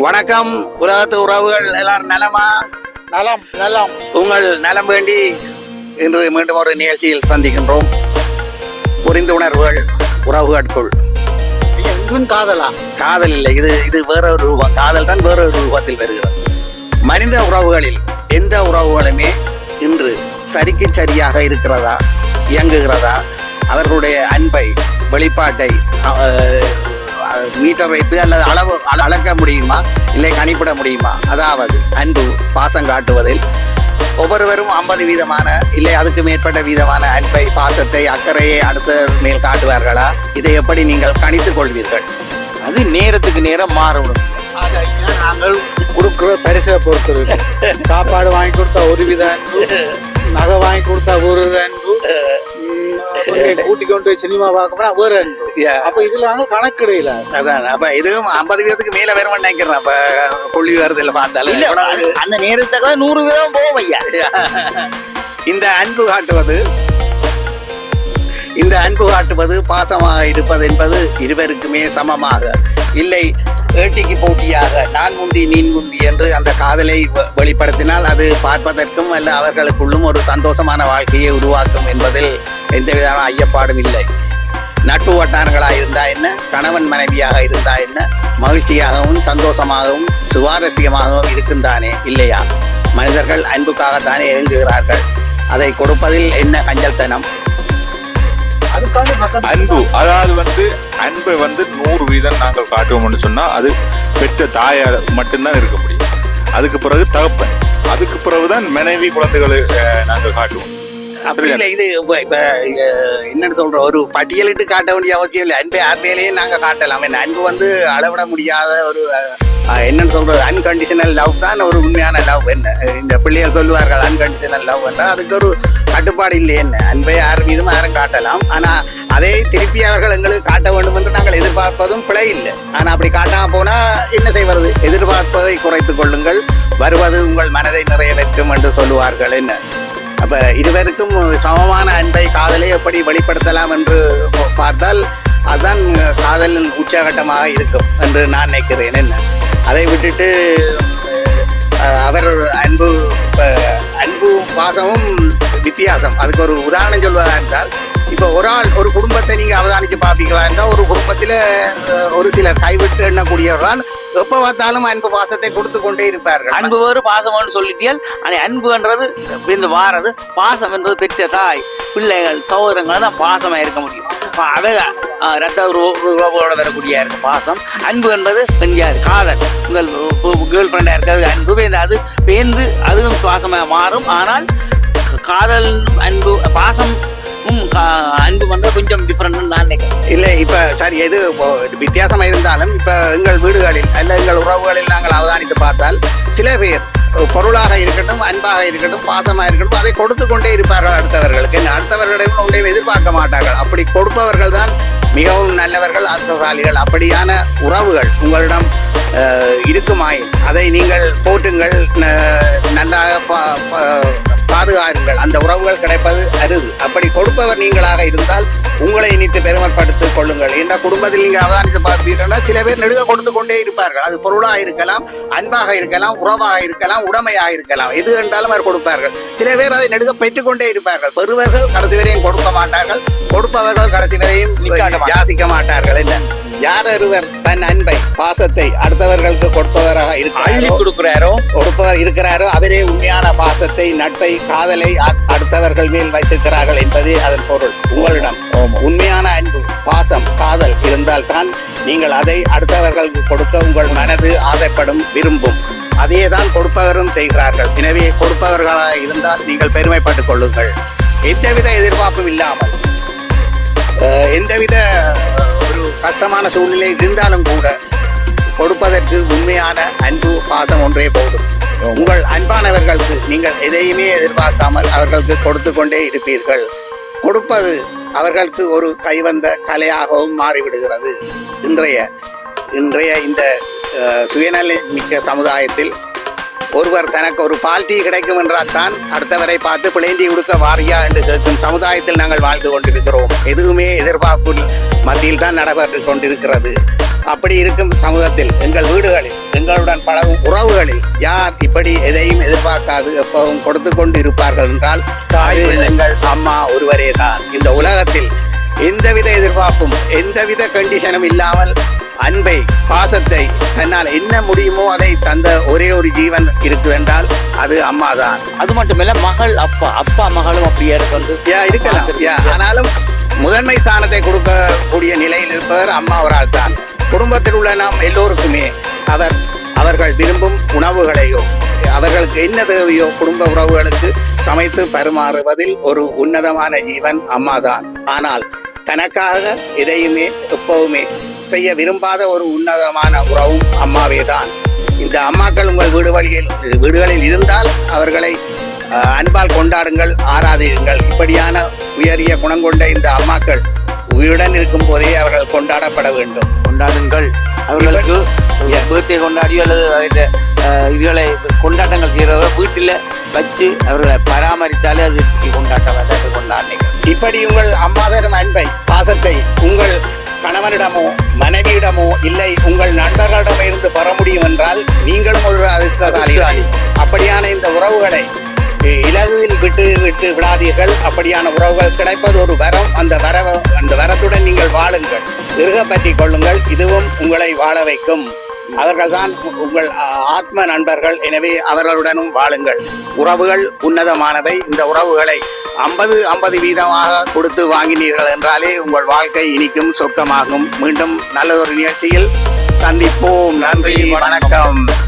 வணக்கம். உலகத்து உறவுகள் எல்லாரும் நலமா? நலம். நலம். உங்கள் நலம் வேண்டி இன்று மீண்டும் ஒரு நிகழ்ச்சியில் சந்திக்கின்றோம். புரிந்துணர்வுகள் உறவுகளுக்குள் இதுவும் காதலா? காதல் இல்லை. இது இது வேற ஒரு ரூபம் காதல் தான் வேற ஒரு ரூபத்தில் வருகிறது. மனித உறவுகளில் எந்த உறவுகளுமே இன்று சரிக்கு சரியாக இருக்கிறதா? இயங்குகிறதா? அவர்களுடைய அன்பை வெளிப்பாட்டை மீட்டர் வைத்து அல்லது அளவு அள- அளக்க முடியுமா? இல்லை கணிப்பிட முடியுமா? அதாவது அன்பு பாசம் காட்டுவதில் ஒவ்வொருவரும் ஐம்பது வீதமான இல்லை அதுக்கு மேற்பட்ட வீதமான அன்பை பாசத்தை அக்கறையை அடுத்த மேல் காட்டுவார்களா? இதை எப்படி நீங்கள் கணித்துக் கொள்வீர்கள்? அது நேரத்துக்கு நேரம் மாறணும் நாங்கள் கொடுக்குற பரிசை பொறுத்து இருக்கு சாப்பாடு வாங்கி கொடுத்தா ஒரு வித அன்பு நகை வாங்கி கொடுத்தா ஒரு வித அன்பு கூட்டி கொண்டு போய் சினிமா பார்க்க வேற. அப்ப இதுல கணக்கிடையில. அதான் அப்ப இதுவும் ஐம்பது வீதத்துக்கு மேல வரும்னு நினைக்கிறேன். அப்ப புள்ளி வருதுல பார்த்தாலும் இல்ல அந்த நேரத்துக்கு நூறு விதம் போகும் ஐயா. இந்த அன்பு காட்டுவது இந்த அன்பு காட்டுவது பாசமாக இருப்பது என்பது இருவருக்குமே சமமாக. இல்லை ஏட்டிக்கு போட்டியாக நான் முந்தி நீன் முந்தி என்று அந்த காதலை வெளிப்படுத்தினால் அது பார்ப்பதற்கும் அல்ல அவர்களுக்குள்ளும் ஒரு சந்தோஷமான வாழ்க்கையை உருவாக்கும் என்பதில் எந்தவிதமான ஐயப்பாடும் இல்லை. நட்பு வட்டாரங்களாக இருந்தா என்ன? கணவன் மனைவியாக இருந்தா என்ன? மகிழ்ச்சியாகவும் சந்தோஷமாகவும் சுவாரஸ்யமாகவும் இருக்குந்தானே? இல்லையா? மனிதர்கள் அன்புக்காகத்தானே இயங்குகிறார்கள் அதை கொடுப்பதில் என்ன கஞ்சல்தனம் அன்பு அதாவது வந்து அன்பை வந்து நூறு வீதம் நாங்கள் காட்டுவோம்னு சொன்னா அது பெற்ற தாயார் மட்டும்தான் இருக்க முடியும். அதுக்கு பிறகு தகப்பன். அதுக்கு பிறகுதான் மனைவி குழந்தைகளை நாங்கள் காட்டுவோம். அப்படி இல்லை இது இப்ப இப்ப, என்னன்னு சொல்றோம் ஒரு பட்டியலிட்டு காட்ட வேண்டிய அவசியம் இல்லை. அன்பை யார் நாங்க காட்டலாம். அன்பு வந்து அளவிட முடியாத ஒரு என்னன்னு சொல்றது அன்கண்டிஷனல் லவ் தான் ஒரு உண்மையான லவ் என்ன இந்த பிள்ளைகள் சொல்லுவார்கள் அன்கண்டிஷனல் லவ் என்றால் அதுக்கு ஒரு கட்டுப்பாடு இல்லை. என்ன அன்பை யார் மீதும் யாரும் காட்டலாம். ஆனால் அதை திருப்பி அவர்கள் எங்களுக்கு காட்ட வேண்டும் என்று நாங்கள் எதிர்பார்ப்பதும் பிழை இல்லை. ஆனால் அப்படி காட்டாமல் போனால் என்ன செய்வது? எதிர்பார்ப்பதை குறைத்து கொள்ளுங்கள். வருவது உங்கள் மனதை நிறைய வைக்கும் என்று சொல்லுவார்கள். என்ன அப்ப இருவருக்கும் சமமான அன்பை காதலை எப்படி வெளிப்படுத்தலாம் என்று பார்த்தால் அதுதான் காதலின் உச்சகட்டமாக இருக்கும் என்று நான் நினைக்கிறேன். என்ன? அதை விட்டுட்டு அவர் அன்பு அன்பு பாசமும் வித்தியாசம். அதுக்கு ஒரு உதாரணம் சொல்வதா இருந்தால் இப்போ ஒரு ஆள் ஒரு குடும்பத்தை நீங்கள் அவதானித்து பார்ப்பீங்களா? இருந்தால் ஒரு குடும்பத்தில் ஒரு சிலர் கைவிட்டு எண்ணக்கூடியவர்கள் எப்போ பார்த்தாலும் அன்பு பாசத்தை கொடுத்து கொண்டே இருப்பார்கள். அன்பு வேறு பாசம்னு சொல்லிட்டியால் ஆனால் அன்புன்றது இந்த வாரது பாசம் என்றது பெற்ற தாய் பிள்ளைகள் சகோதரங்கள் தான் பாசமாக இருக்க முடியும். அதை ரத்த உறவோட வரக்கூடிய பாசம். அன்பு என்பது பெண்காது காதல். உங்கள் கேர்ள் ஃப்ரெண்டாக இருக்கிறது அன்பு பேந்து அது பேந்து அதுவும் பாசமாக மாறும். ஆனால் காதல் அன்பு பாசம் அன்பு வந்து கொஞ்சம் இப்போ சரி எது இப்போ வித்தியாசம் இருந்தாலும் இப்போ எங்கள் வீடுகளில் அல்ல எங்கள் உறவுகளில் நாங்கள் அவதானித்து பார்த்தால் சில பேர் பொருளாக இருக்கட்டும் அன்பாக இருக்கட்டும் பாசமாக இருக்கட்டும் அதை கொடுத்து கொண்டே இருப்பார்கள் அடுத்தவர்களுக்கு. இன்னும் அடுத்தவர்களிடம் ஒன்றையும் எதிர்பார்க்க மாட்டார்கள். அப்படி கொடுப்பவர்கள் தான் மிகவும் நல்லவர்கள் அர்த்தசாலிகள் அப்படியான உறவுகள் உங்களிடம் இருக்குமாய். அதை நீங்கள் போற்றுங்கள் ந- நன்றாக பாதுகாருங்கள் அந்த உறவுகள் கிடைப்பது உங்களை இனித்து பெருமைப்படுத்திக் கொள்ளுங்கள். என்ற குடும்பத்தில் நீங்கள் அவதானித்து பார்த்தீங்கன்னா சில பேர் நெடுக கொடுத்து கொண்டே இருப்பார்கள். அது பொருளாக இருக்கலாம் அன்பாக இருக்கலாம் உறவாக இருக்கலாம் உடமையாக இருக்கலாம். எது என்றாலும் அவர் கொடுப்பார்கள். சில பேர் அதை நெடுக பெற்றுக்கொண்டே இருப்பார்கள். பெறுவர்கள் கடைசி வரையும் கொடுக்க மாட்டார்கள். கொடுப்பவர்கள் கடைசி வரையும். யாசிக்க மாட்டார்கள். என்ன? யார் ஒருவர் தன் அன்பை பாசத்தை அடுத்தவர்களுக்கு கொடுப்பவராக இருக்கிறாரோ கொடுக்குறாரோ? கொடுப்பவர் இருக்கிறாரோ அவரே பாசத்தை நட்பை காதலை அடுத்தவர்கள் மேல் வைத்திருக்கிறார்கள் என்பதே அதன் பொருள். உங்களிடம் உண்மையான அன்பு பாசம் காதல் இருந்தால்தான் நீங்கள் அதை அடுத்தவர்களுக்கு கொடுக்க உங்கள் மனது ஆசைப்படும் விரும்பும். அதே தான் கொடுப்பவரும் செய்கிறார்கள். எனவே கொடுப்பவர்களாக இருந்தால் நீங்கள் பெருமைப்பட்டுக் கொள்ளுங்கள். எந்தவித எதிர்பார்ப்பும் இல்லாமல் எந்தவித ஒரு கஷ்டமான சூழ்நிலை இருந்தாலும் கூட கொடுப்பதற்கு உண்மையான அன்பு பாசம் ஒன்றே போதும். உங்கள் அன்பானவர்களுக்கு நீங்கள் எதையுமே எதிர்பார்க்காமல் அவர்களுக்கு கொடுத்து கொண்டே இருப்பீர்கள். கொடுப்பது அவர்களுக்கு ஒரு கைவந்த கலையாகவும் மாறிவிடுகிறது. இன்றைய இன்றைய இந்த சுயநல மிக்க சமுதாயத்தில் ஒருவர் தனக்கு ஒரு பால் டீ கிடைக்கும் என்றால் தான் அடுத்தவரை பார்த்து பிளேண்டி கொடுக்க வாரியா என்று கேட்கும் சமுதாயத்தில் நாங்கள் வாழ்ந்து கொண்டிருக்கிறோம். எதுவுமே எதிர்பார்ப்பு மத்தியில் தான் நடைபெற்று கொண்டிருக்கிறது. அப்படி இருக்கும் சமூகத்தில் எங்கள் வீடுகளில் எங்களுடன் பழகும் உறவுகளில் யார் இப்படி எதையும் எதிர்பார்க்காது எப்பவும் கொடுத்து கொண்டு இருப்பார்கள் என்றால் அது எங்கள் அம்மா ஒருவரே தான் இந்த உலகத்தில் எந்தவித எதிர்பார்ப்பும் எந்தவித கண்டிஷனும் இல்லாமல் அன்பை பாசத்தை தன்னால் என்ன முடியுமோ அதை தந்த ஒரே ஒரு ஜீவன் இருக்குது என்றால் அது அம்மா தான் அது மட்டுமில்ல மகள் அப்பா அப்பா மகளும் அப்படியே இருக்கு இருக்கலாம். ஆனாலும் முதன்மை ஸ்தானத்தை கொடுக்கக்கூடிய நிலையில் இருப்பவர் அம்மா அவரால் தான். குடும்பத்தில் உள்ள நாம் எல்லோருக்குமே அவர் அவர்கள் விரும்பும் உணவுகளையோ அவர்களுக்கு என்ன தேவையோ குடும்ப உறவுகளுக்கு சமைத்து பரிமாறுவதில் ஒரு உன்னதமான ஜீவன் அம்மாதான். ஆனால் தனக்காக எதையுமே எப்பவுமே செய்ய விரும்பாத ஒரு உன்னதமான உறவும் அம்மாவே தான் இந்த அம்மாக்கள் உங்கள் வீடு வழியில் வீடுகளில் இருந்தால் அவர்களை அன்பால் கொண்டாடுங்கள் ஆராதியுங்கள். இப்படியான உயரிய குணம் கொண்ட இந்த அம்மாக்கள் உயிருடன் இருக்கும் போதே அவர்கள் கொண்டாடப்பட வேண்டும். கொண்டாடுங்கள். அவர்களுக்கு பர்த்டே கொண்டாடியோ அல்லது அவருடைய, இதுகளை கொண்டாட்டங்கள் செய்கிறவர்கள் வீட்டில் வச்சு அவர்களை பராமரித்தாலே அது கொண்டாட்டம் கொண்டாடுங்க இப்படி உங்கள் அம்மா தரும் அன்பை பாசத்தை உங்கள் கணவனிடமோ மனைவியிடமோ இல்லை உங்கள் நண்பர்களிடமோ இருந்து பெற முடியும் என்றால் நீங்களும் ஒரு அதிர்ஷ்டசாலி அப்படியான இந்த உறவுகளை விட்டு விட்டு விடாதீர்கள். அப்படியான உறவுகள் கிடைப்பது ஒரு வரம். அந்த வர அந்த வரத்துடன் நீங்கள் வாழுங்கள். இருக பற்றி கொள்ளுங்கள். இதுவும் உங்களை வாழ வைக்கும். அவர்கள்தான் உங்கள் ஆத்ம நண்பர்கள். எனவே அவர்களுடனும் வாழுங்கள். உறவுகள் உன்னதமானவை. இந்த உறவுகளை ஐம்பது ஐம்பது வீதமாக கொடுத்து வாங்கினீர்கள் என்றாலே உங்கள் வாழ்க்கை இனிக்கும் சொர்க்கமாகும். மீண்டும் நல்ல ஒரு நிகழ்ச்சியில் சந்திப்போம். நன்றி. வணக்கம்.